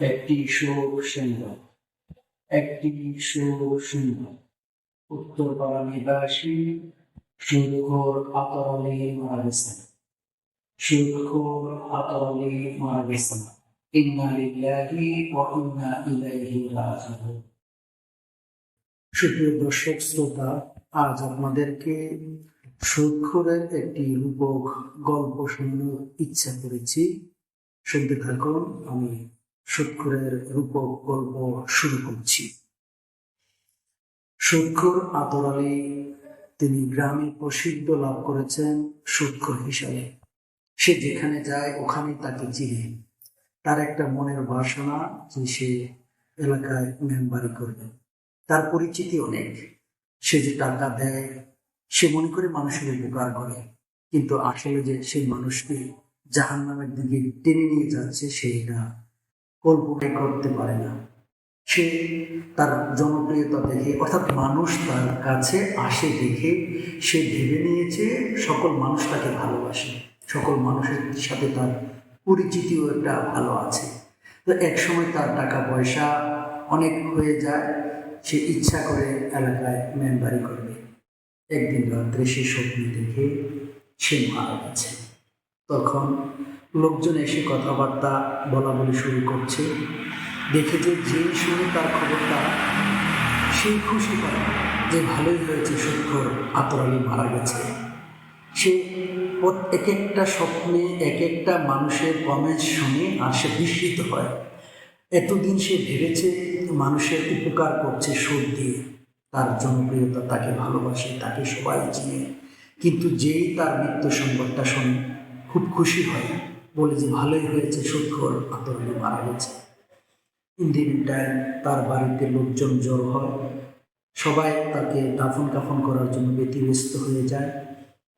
একটি শোক সংবাদ একটি শোক সংবাদ উত্তর পাড়া নিবাসী সুদখোর আতর আলী মারা গেছেন। সুদখোর আতর আলী মারা গেছেন। ইন্না লিল্লাহি ওয়া সুপ্রিয় দর্শক, শ্রোতা, আজ আপনাদেরকে সুদখোরের একটি রূপক গল্প শোনানোর ইচ্ছা করেছি। শুনতে থাকুন, আমি সুদখোরের রূপক গল্প শুরু করছি। সুদখোর আতর আলী তিনি গ্রামে প্রসিদ্ধ লাভ করেছেন সুদখোর হিসাবে। সে যেখানে যায় ওখানে তাকে চিনে। তার একটা মনের বাসনা যে সে এলাকায় মেম্বারি করবে। তার পরিচিতি অনেক। সে যে টাকা দেয়, সে মনে করে মানুষের উপকার করে। কিন্তু আসলে যে সেই মানুষকে জাহান নামের দিকে টেনে নিয়ে যাচ্ছে সে এটা কল্পনাই করতে পারে না। সে তার জনপ্রিয়তা দেখে, অর্থাৎ মানুষ তার কাছে আসে দেখে, সে ভেবে নিয়েছে সকল মানুষ তাকে ভালোবাসে, সকল মানুষের সাথে তার পরিচিতিও একটা ভালো আছে। তো এক সময় তার টাকা পয়সা অনেক হয়ে যায়, সে ইচ্ছা করে এলাকায় মেম্বারি করবে। একদিন রাত্রে সে স্বপ্ন দেখে সে মারা গেছে। তখন লোকজন এসে কথাবার্তা বলা বলি শুরু করছে। দেখে যে যেই শুনে তার খবরটা, সেই খুশি হয় যে ভালোই হয়েছে সত্যর আতরালি মারা গেছে। সে এক একটা স্বপ্নে এক একটা মানুষের কমেন্ট শুনে আর সে বিস্মিত হয়। এতদিন সে ভেবেছে মানুষের উপকার করছে সুদ দিয়ে। তার জনপ্রিয়তা তাকে ভালোবাসে, তাকে সবাই চিনে। কিন্তু যেই তার মৃত্যু সংবাদটা শোনে খুব খুশি হয় বলে যে, ভালোই হয়েছে সুদখোর আতরণে মারা গেছে। ইন্ডিয়ান টাইম তার বাড়িতে লোকজন জড়ো হয়। সবাই তাকে দাফন কাফন করার জন্য ব্যতিব্যস্ত হয়ে যায়।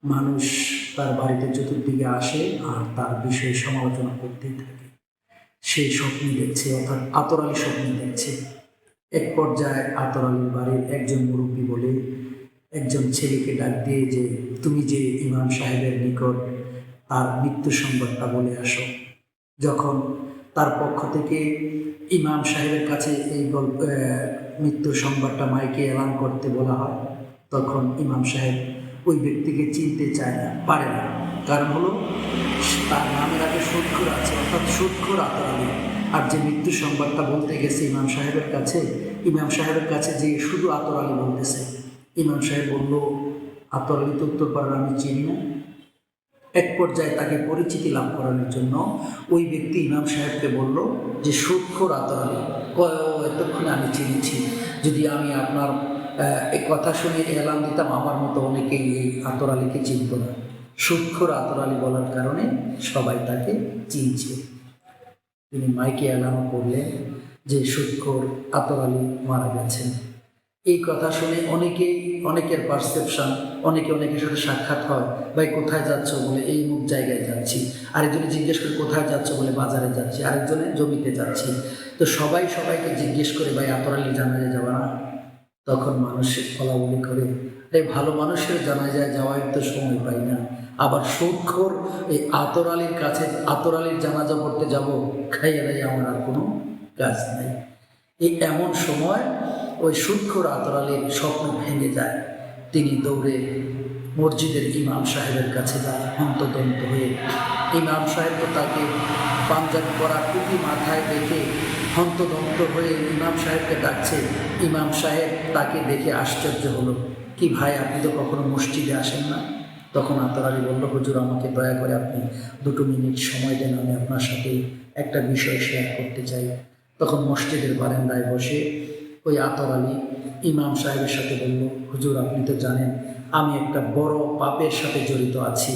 মানুষ তার বাড়িতে চতুর্দিকে আসে আর তার বিষয়ে সমালোচনা করতেই থাকে। সেই স্বপ্ন দেখছে, অর্থাৎ আতর আলী স্বপ্ন দেখছে। এক পর্যায়ে আতর বাড়ির একজন মুরব্বী বলে, একজন ছেলেকে ডাক দিয়ে যে, তুমি যে ইমাম সাহেবের নিকট তার মৃত্যু সংবাদটা বলে আসো। যখন তার পক্ষ থেকে ইমাম সাহেবের কাছে এই গল্প আহ, মৃত্যুর সংবাদটা মাইকে এলান করতে বলা হয় তখন ইমাম সাহেব ওই ব্যক্তিকে চিনতে চায় না পারে না। কারণ হলো তার নামের আগে সুৎখুর আছে অর্থাৎ সুৎখুর আতর আলী আর যে মৃত্যু সংবাদটা বলতে গেছে ইমাম সাহেবের কাছে ইমাম সাহেবের কাছে যে শুধু আতর আলী বলতেছে ইমাম সাহেব বলল আতর আলী তো উত্তর পাড়ার আমি চিনি না। এক পর্যায়ে তাকে পরিচিতি লাভ করানোর জন্য ওই ব্যক্তি ইমাম সাহেবকে বলল যে সুৎখোর আতর কয়, এতক্ষণে আমি চিনেছি। যদি আমি আপনার এই কথা শুনে এলাম দিতাম আমার মতো অনেকেই এই আতর আলীকে চিনত না। সুৎখোর আতর আলী বলার কারণে সবাই তাকে চিনছে। তিনি মাইকে এলান করলেন যে সুৎখোর আতর আলী মারা গেছেন। এই কথা শুনে অনেকেই অনেকের পারসেপশন অনেকে অনেকের সাথে সাক্ষাৎ হয়, ভাই, কোথায় যাচ্ছ? বলে, এই মুখ জায়গায় যাচ্ছি। আরেকজনে জিজ্ঞেস করে, কোথায় যাচ্ছ? বলে, বাজারে যাচ্ছি। আরেকজনে, জমিতে যাচ্ছি। তো সবাই সবাইকে জিজ্ঞেস করে, ভাই আতরালি জানাজা যাওয়া না? তখন বলা বলি করে এই ভালো মানুষের জানাজায় যাওয়ার তো সময় পাই না। আবার সুক্ষর এই আতর কাছে আতর আলীর জানাজা পড়তে যাব, খাইয়ে দেয় আমার আর কোনো কাজ নেই। এই এমন সময় ওই সূক্ষ্ম আতরালির স্বপ্ন ভেঙে যায়। তিনি দৌড়ে মসজিদের ইমাম সাহেবের কাছে যায় হন্তদন্ত হয়ে ইমাম সাহেব তো তাকে পাঞ্জাবি পরা টুপি মাথায় দেখে হন্তদন্ত হয়ে ইমাম সাহেবকে ডাকছে। ইমাম সাহেব তাকে দেখে আশ্চর্য হলো, কি ভাই, আপনি তো কখনো মসজিদে আসেন না? তখন আতরালি বলল, হুজুর, আমাকে দয়া করে আপনি দুটো মিনিট সময় দেন, আমি আপনার সাথে একটা বিষয় শেয়ার করতে চাই। তখন মসজিদের বারান্দায় বসে ওই আতর আলী ইমাম সাহেবের সাথে বলল, হুজুর, আপনি তো জানেন, আমি একটা বড় পাপের সাথে জড়িত আছি।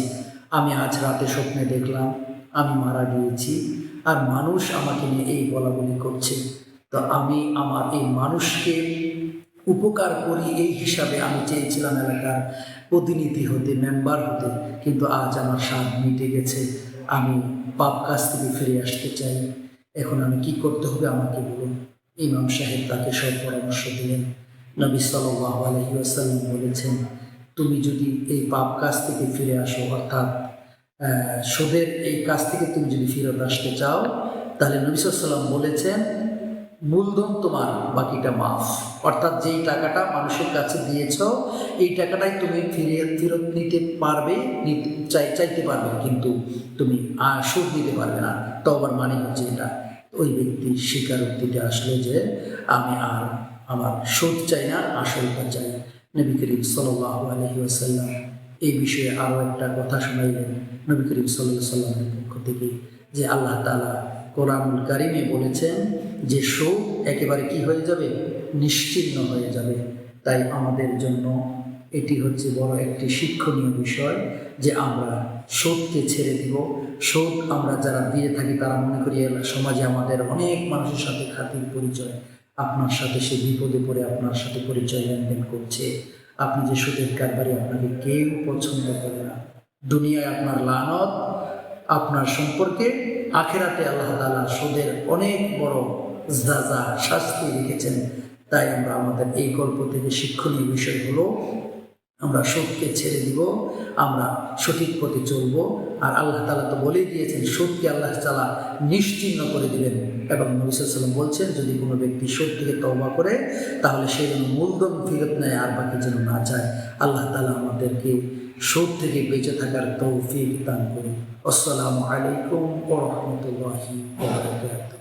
আমি আজ রাতে স্বপ্নে দেখলাম, আমি মারা গিয়েছি আর মানুষ আমাকে নিয়ে এই বলা বলি করছে। তো আমি আমার এই মানুষকে উপকার করি এই হিসাবে আমি চেয়েছিলাম এলাকার প্রতিনিধি হতে, মেম্বার হতে, কিন্তু আজ আমার স্বাদ মিটে গেছে। আমি পাপ কাজ থেকে ফিরে আসতে চাই। এখন আমি কি করতে হবে আমাকে বলুন। ইমাম সাহেব তাকে সব পরামর্শ দিলেন। নবী সাল্লাহ বলেছেন, তুমি যদি এই পাপ কাজ থেকে ফিরে আসো, অর্থাৎ সুদের এই কাজ থেকে তুমি যদি ফেরত আসতে চাও, তাহলে নবিসাল্লাম বলেছেন, মূলধন তোমার, বাকিটা মাফ। অর্থাৎ, যেই টাকাটা মানুষের কাছে দিয়েছ, এই টাকাটাই তুমি ফিরে, ফেরত নিতে পারবে চাই, চাইতে পারবে কিন্তু তুমি সুদ দিতে পারবে না। তো আবার মানে হচ্ছে এটা। ওই ব্যক্তির স্বীকারোক্তিতে আসলো যে, আমি আর আমার সুদ চাই না আসলটা চাই নবী করিম সাল্লাহ আলহি আসাল্লাম এই বিষয়ে আরও একটা কথা শোনাইলেন নবী করিম সাল্লাহ সাল্লামের পক্ষ থেকে, যে আল্লাহ তালা কোরআনুল কারিমে বলেছেন যে সুদ একেবারে কি হয়ে যাবে? নিশ্চিহ্ন হয়ে যাবে। তাই আমাদের জন্য এটি হচ্ছে বড় একটি শিক্ষণীয় বিষয় যে আমরা সুদকে ছেড়ে দিব। সুদ আমরা যারা দিয়ে থাকি তারা মনে করি সমাজে আমাদের অনেক মানুষের সাথে খাতির পরিচয়। আপনার সাথে সে বিপদে পড়ে আপনার সাথে পরিচয় লেনদেন করছে। আপনি যে সুদের কারবারি আপনাকে কেউ পছন্দ করে না। দুনিয়ায় আপনার লানত, আপনার সম্পর্কে আখেরাতে আল্লাহ তালা সুদের অনেক বড় জাজা শাস্তি রেখেছেন। তাই আমরা আমাদের এই গল্প থেকে শিক্ষণীয় বিষয় হলো আমরা সুদকে ছেড়ে দিব, আমরা সঠিক পথে চলব। আর আল্লাহ তালা তো বলেই দিয়েছেন সুদকে আল্লাহ তালা নিশ্চিহ্ন করে দিবেন। এবং নবিসাল্লাম বলছেন, যদি কোনো ব্যক্তি সুদ থেকে তওবা করে, তাহলে সে যেন মূলধন ফিরত নেয় আর বাকি যেন না যায়। আল্লাহ তালা আমাদেরকে সুদ থেকে বেঁচে থাকার তৌফিক দান করুন। আসসালামু আলাইকুম ওরহমতুল্লাহি ওয়া বারাকাতুহু।